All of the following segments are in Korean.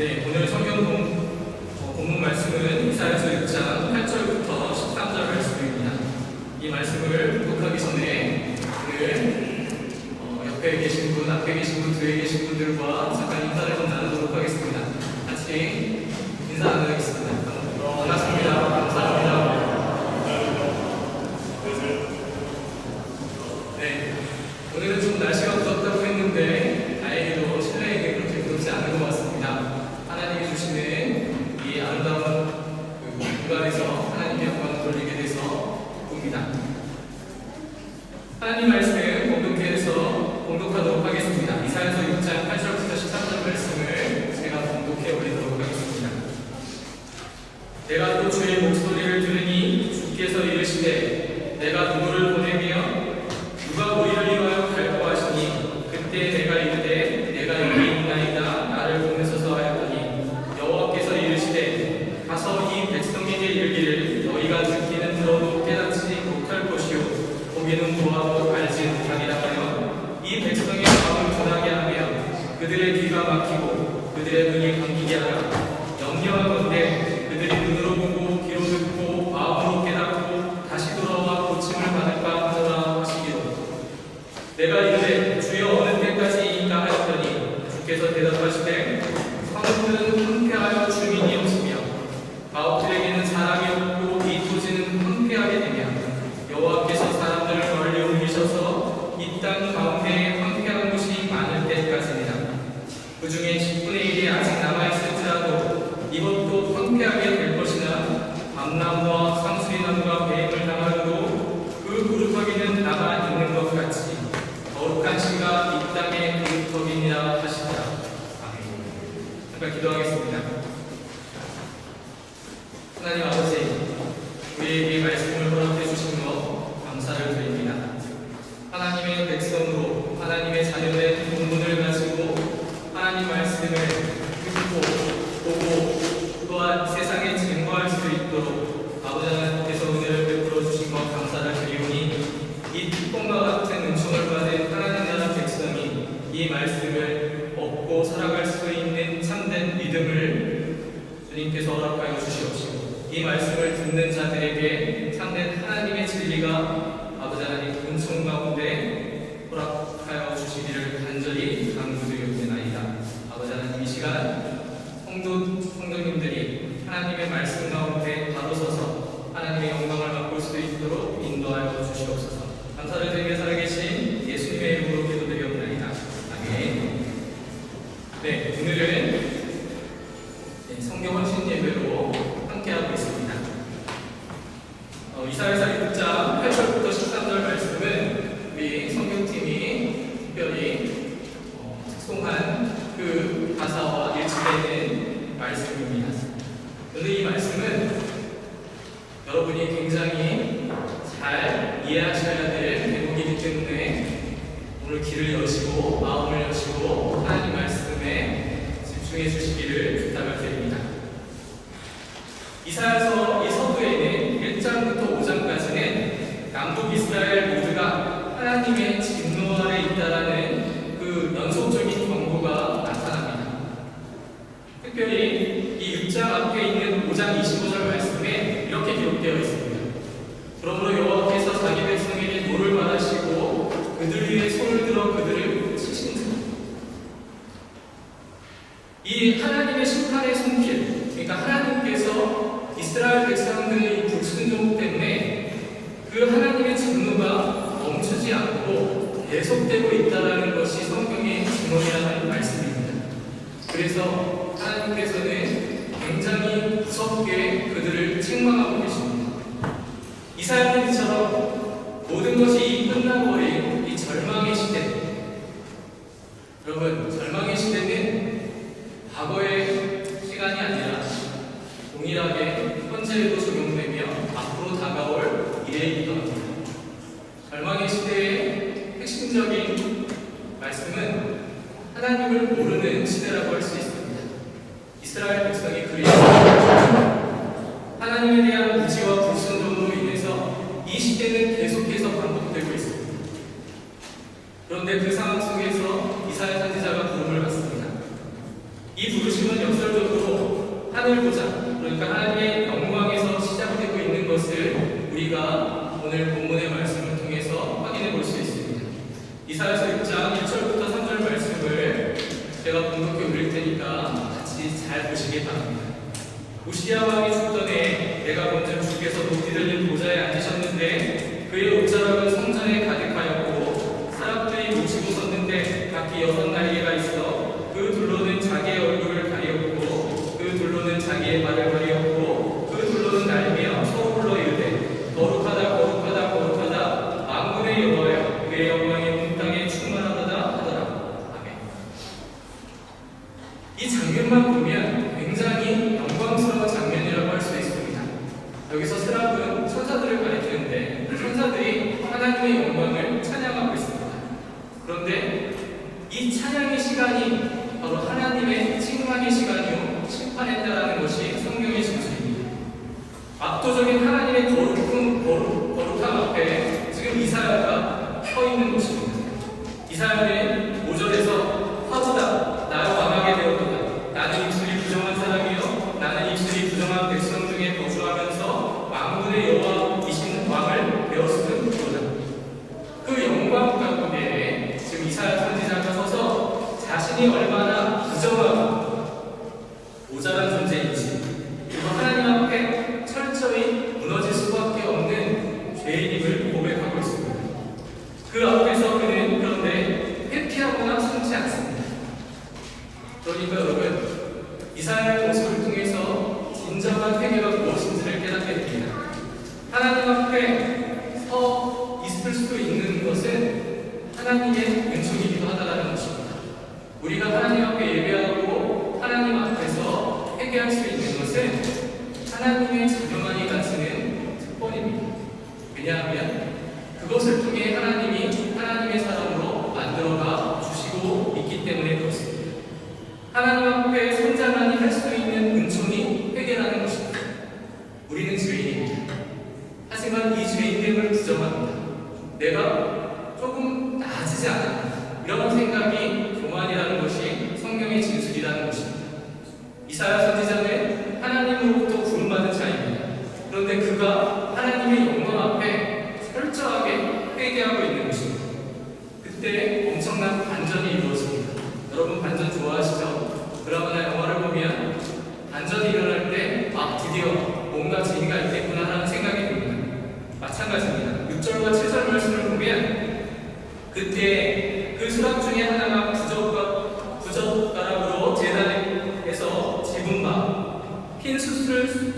네, 오늘 성경 공, 어, 본문 말씀은 이사야서 6장 8절부터 13절 말씀입니다. 이 말씀을 독하기 전에 오늘 어, 옆에 계신 분, 앞에 계신 분, 뒤에 계신 분들과 하나님의 백성으로 하나님의 자녀된 본문을 가지고 하나님 말씀을 듣고 보고 또한 세상에 증거할 수 있도록 아버지 하나님께서 은혜를 베풀어 주신 것 감사를 드리오니 이 특권과 같은 은총을 받은 하나님 나라 백성이 이 말씀을 얻고 살아갈 수 있는 참된 믿음을 주님께서 허락하여 주시옵시고 이 말씀을 듣는 자들에게 참된 하나님의 진리가 아버지 하나님 은총 가운데 허락하여 주시기를 간절히 간구드리옵나이다. 아버지 하나님 이 시간 성도 성도님들이 하나님의 말씀 가운데 바로 서서 하나님의 영광을 맛볼 수 있도록 인도하여 주시옵소서. 감사를 드리며 살아계신 예수님의 이름으로 기도드리옵나이다. 아멘. 네, 오늘은 네, 성경 헌신 예배로 함께하고 있습니다. 어, 이사야서 6장 8절부터 13절 말씀은 우리 성경팀이 특별히 어, 특송한 그 가사와 일치되는 말씀입니다. 오늘 이 말씀은 여러분이 굉장히 잘 이해하셔야 될 대목이기 때문에 오늘 귀를 여시고 마음을 여시고 하나님 말씀에 집중해 주시기를 부탁을 드립니다. 이사야서 이 서두에는 1장부터 5장까지는 남북 이스라엘 모두가 하나님의 진노 아래 있다라는 그 연속적인 경고가 나타납니다. 특별히 이 6장 앞에 있는 5장 25절 말씀에 이렇게 기록되어 있습니다. 그러므로 여호와께서 자기 백성에게 노를 받으시고 그들 위에 손을 들어 그들을 치신다. 이 하나님의 심판의 손길, 그러니까 하나님께서 이스라엘 백성들의 불순종 때문에 그 하나님의 진노가 멈추지 않고 계속되고 있다는 것이 성경의 증언이라는 말씀입니다. 그래서 하나님께서는 굉장히 무섭게 그들을 책망하고 계십니다. 이사야는처럼 모든 것이 끝나버린 이 절망의 시대. 여러분, 절망의 시대는 과거의 시간이 아니라 동일하게 현재에도 적용되며 앞으로 다가올 미래이기도 합니다. 절망의 시대의 핵심적인 말씀은 하나님을 모르는 시대라고 할 수 있습니다. 이스라엘 백성이 그리스도 시대는 계속해서 반복되고 있습니다. 그런데 그 상황 속에서 이사야 선지자가 부름을 받습니다. 이 부르심은 역설적으로 하늘 보자, 그러니까 하늘의 영광에서 시작되고 있는 것을 우리가 오늘 본문의 말씀을 통해서 확인해 볼 수 있습니다. 이사야서 6장 1절부터 3절 말씀을 제가 공독해 올릴 테니까 같이 잘 보시길 바랍니다. 우시야 왕이 죽던 해 내가 먼저 주께서 높이 들린 보좌에 앉으셨 그때 그의 옷자락은 성전에 가득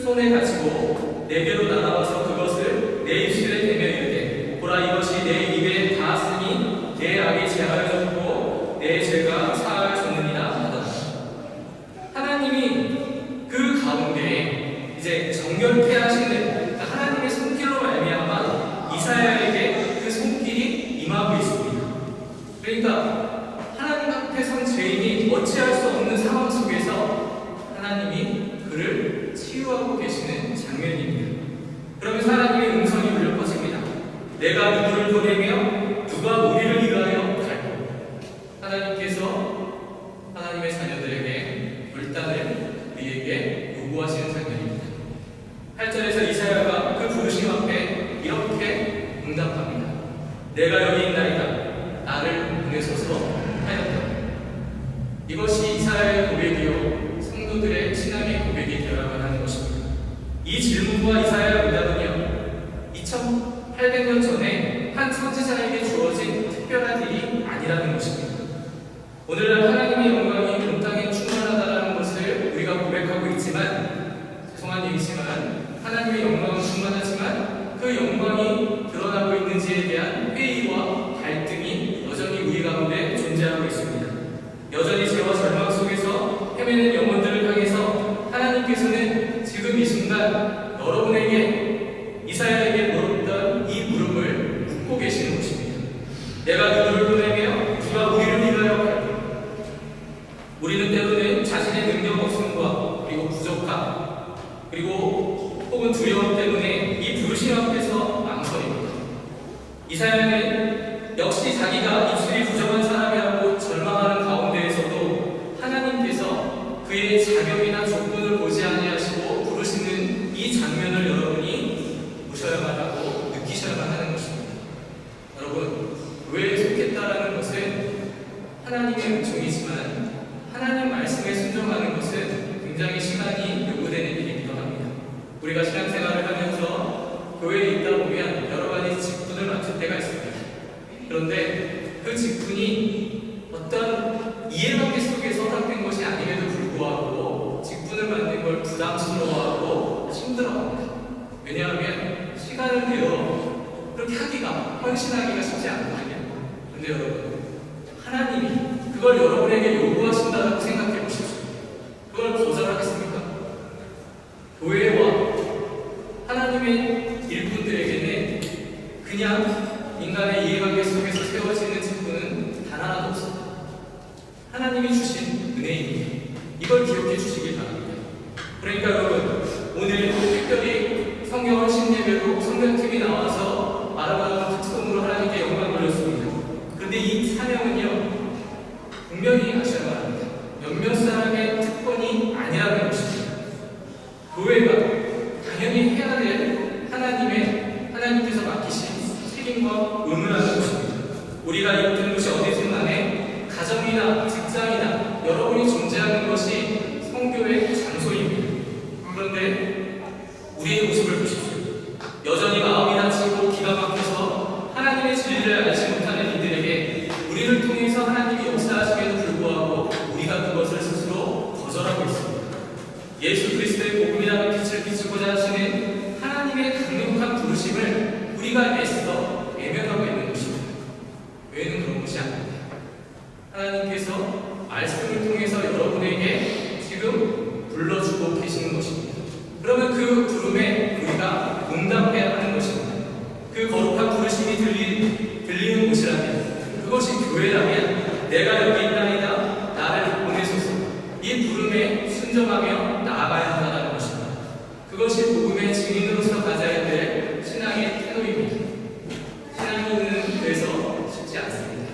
손에 가지고 네 개로 나눠서 그걸 부족함, 그리고 혹은 두려움 때문에 이 불신 앞에서 망설입니다. 이사야는 부담스러워하고 힘들어합니다. 왜냐하면 시간을 내어 그렇게 하기가, 헌신하기가 쉽지 않거든요. 근데 여러분, 하나님이 그걸 여러분 논문하는 것입니다. 우리가 입은 곳이 어디든 간에 가정이나 직장이나 여러분이 존재하는 것이 성교의 장소입니다. 그런데 인정하며 나아가야 한다는 것입니다. 그것이 복음의 증인으로서 가져야 될 신앙의 태도입니다. 신앙인은 그래서 쉽지 않습니다.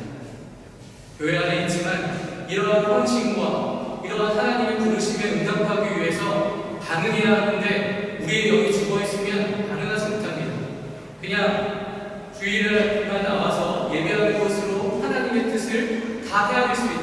교회 안에 있지만 이러한 헌신과 이러한 하나님의 부르심에 응답하기 위해서 반응이라 하는데 우리의 영이 죽어 있으면 반응하지 못합니다. 그냥 주일에만 나와서 예배하는 것으로 하나님의 뜻을 다 헤아릴 수 있습니다.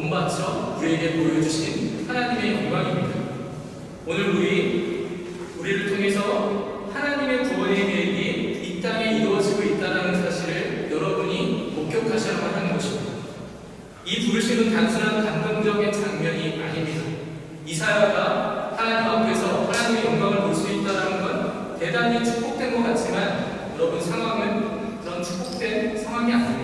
본받쳐 우리에게 보여주신 하나님의 영광입니다. 오늘 우리 우리를 통해서 하나님의 구원의 계획이 이 땅에 이루어지고 있다는 사실을 여러분이 목격하셔야만 하는 것입니다. 이 부르심은 단순한 감동적인 장면이 아닙니다. 이사야가 하나님 앞에서 하나님의 영광을 볼 수 있다는 건 대단히 축복된 것 같지만 여러분 상황은 그런 축복된 상황이 아닙니다.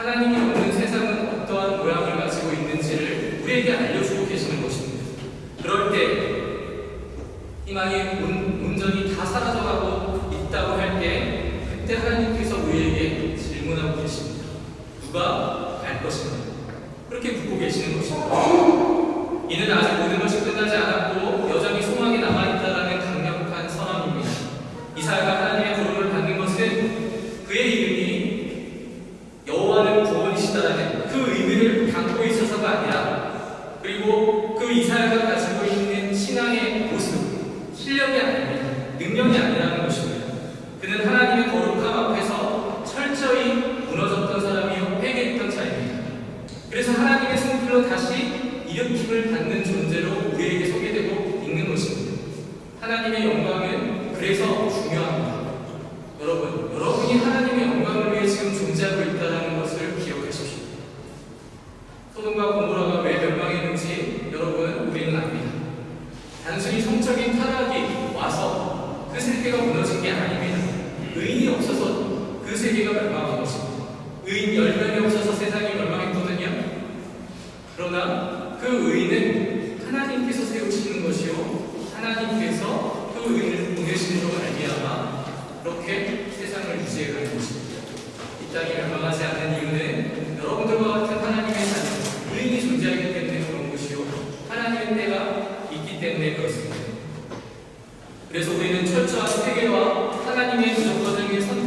하나님이 오는 세상은 어떠한 모양을 가지고 있는지를 우리에게 알려주 하늘로 다시 일으킴을 받는 존재로 우리에게 소개되고 있는 것입니다. 하나님의 영광은 그래서 중요합니다. 여러분, 여러분이 하나님의 영광을 위해 지금 존재하고 있다는 것 그래서 우리는 철저한 회개와 하나님의 무조건적인 선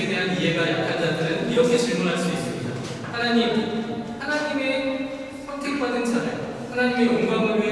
말씀에 대한 이해가 약한 자들은 이렇게 질문할 수 있습니다. 하나님, 하나님의 선택받은 자들, 하나님의 영광을 위해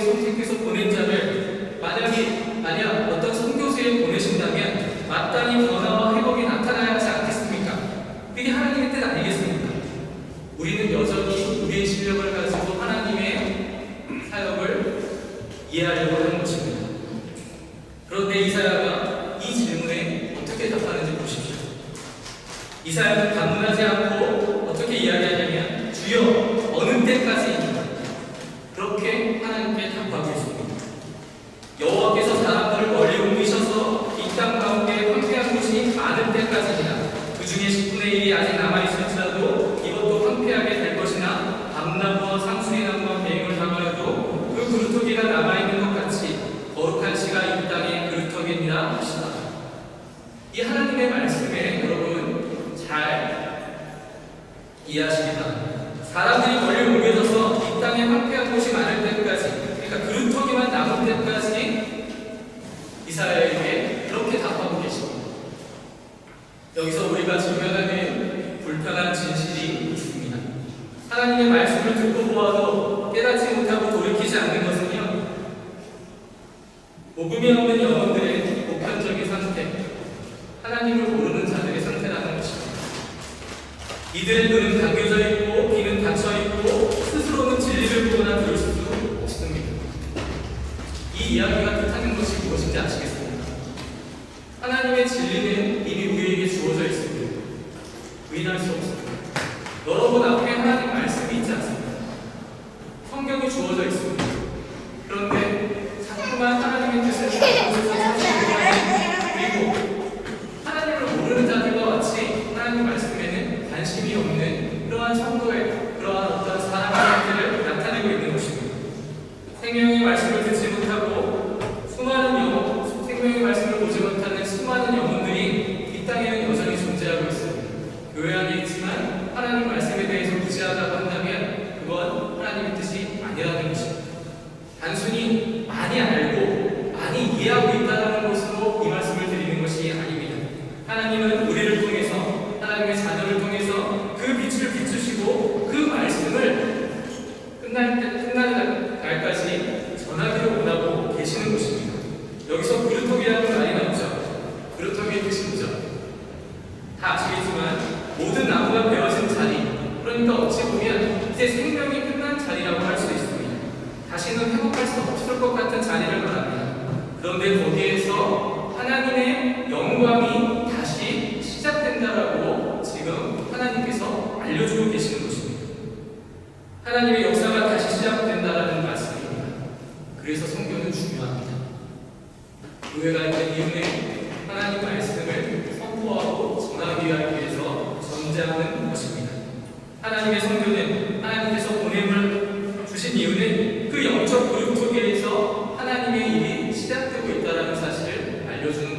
하지 아시겠습니까? 하나님의 진 있다는 사실을 알려주는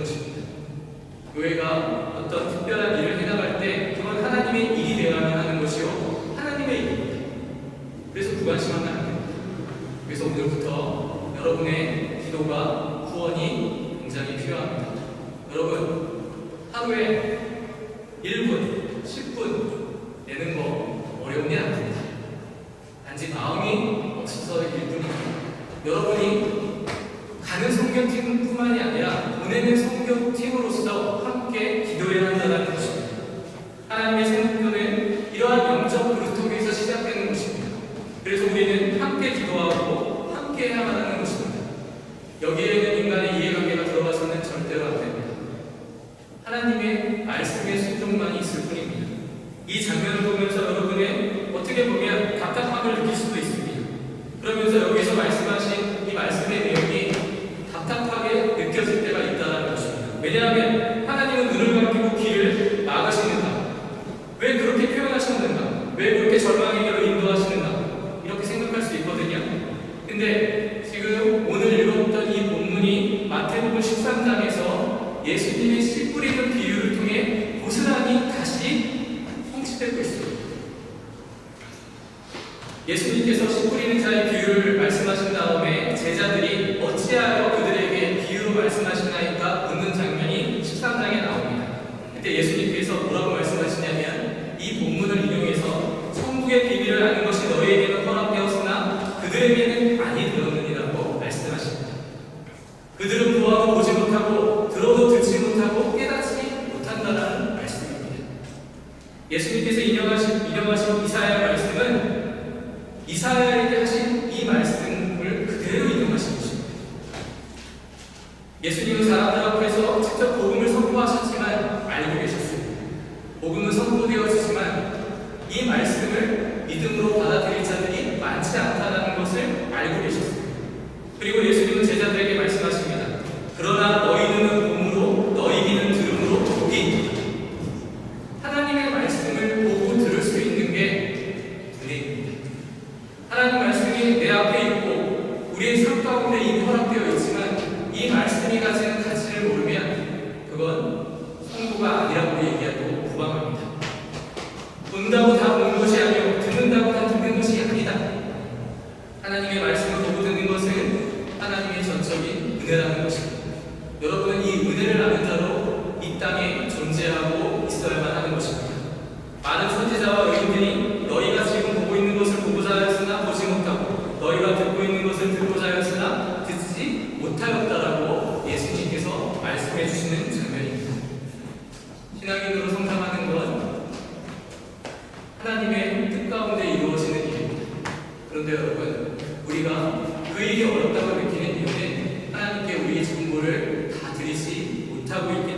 못하고 있다.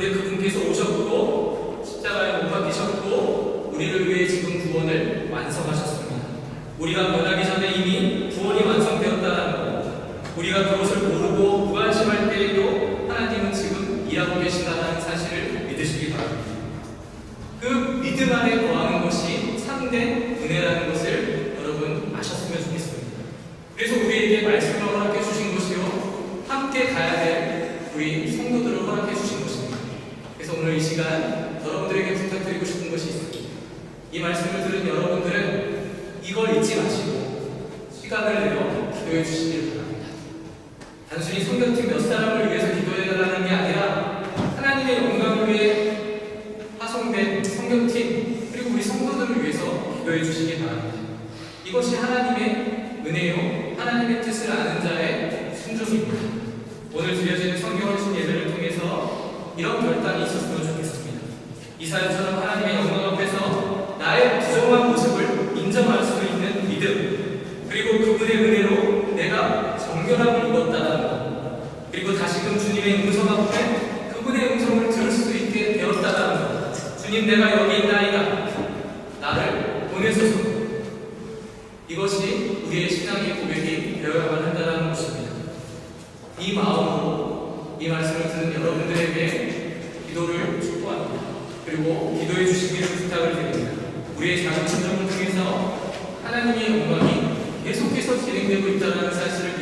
그런데 그분께서 오셨고 십자가에 못 박히셨고 우리를 위해 지금 구원을 완성하셨습니다. 우리가 변하기 전에 이미 구원이 완성되었다는 겁니다. 우리가 그것을 모르고 무관심할 때에도 인도해 주시기 바랍니다. 이것이 하나님의 은혜요, 하나님의 뜻을 아는 자의 순종입니다. 오늘 드려지는 성경 헌신 예배를 통해서 이런 결단이 있었으면 좋겠습니다. 이사야처럼 하나님의 영광 앞에서 나의 부정한 모습을 인정할 수 있는 믿음, 그리고 그분의 은혜로 내가 정결함을 입었다는 것, 그리고 다시금 주님의 음성 앞에 그분의 음성을 들을 수 있게 되었다는 것, 주님 내가 여기 있나이다. 은혜 소속 이것이 우리의 신앙의 고백이 되어야만 한다는 것입니다. 이 마음으로 이 말씀을 듣는 여러분들에게 기도를 축복합니다. 그리고 기도해 주시기를 부탁을 드립니다. 우리의 작은 감정을 통해서 하나님의 영광이 계속해서 진행되고 있다는 사실을